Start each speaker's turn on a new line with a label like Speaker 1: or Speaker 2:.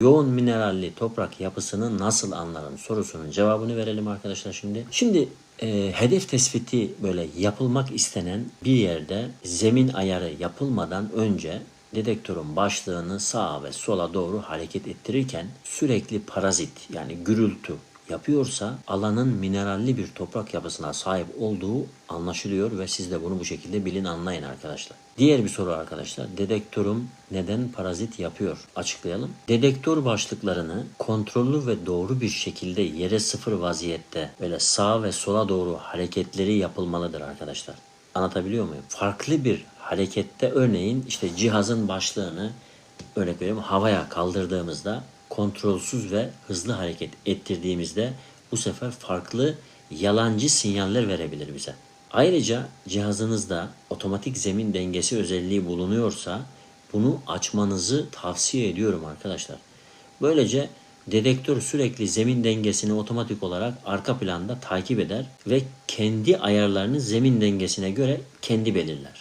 Speaker 1: yoğun mineralli toprak yapısını nasıl anlarım sorusunun cevabını verelim arkadaşlar şimdi. Şimdi e, hedef tespiti böyle yapılmak istenen bir yerde zemin ayarı yapılmadan önce dedektörün başlığını sağa ve sola doğru hareket ettirirken sürekli parazit yani gürültü yapıyorsa alanın mineralli bir toprak yapısına sahip olduğu anlaşılıyor ve siz de bunu bu şekilde bilin anlayın arkadaşlar. Diğer bir soru arkadaşlar. Dedektörüm neden parazit yapıyor? Açıklayalım. Dedektör başlıklarını kontrollü ve doğru bir şekilde yere sıfır vaziyette böyle sağa ve sola doğru hareketleri yapılmalıdır arkadaşlar. Anlatabiliyor muyum? Farklı bir harekette örneğin işte cihazın başlığını örnek veriyorum havaya kaldırdığımızda kontrolsüz ve hızlı hareket ettirdiğimizde bu sefer farklı yalancı sinyaller verebilir bize. Ayrıca cihazınızda otomatik zemin dengesi özelliği bulunuyorsa bunu açmanızı tavsiye ediyorum arkadaşlar. Böylece dedektör sürekli zemin dengesini otomatik olarak arka planda takip eder ve kendi ayarlarını zemin dengesine göre kendi belirler.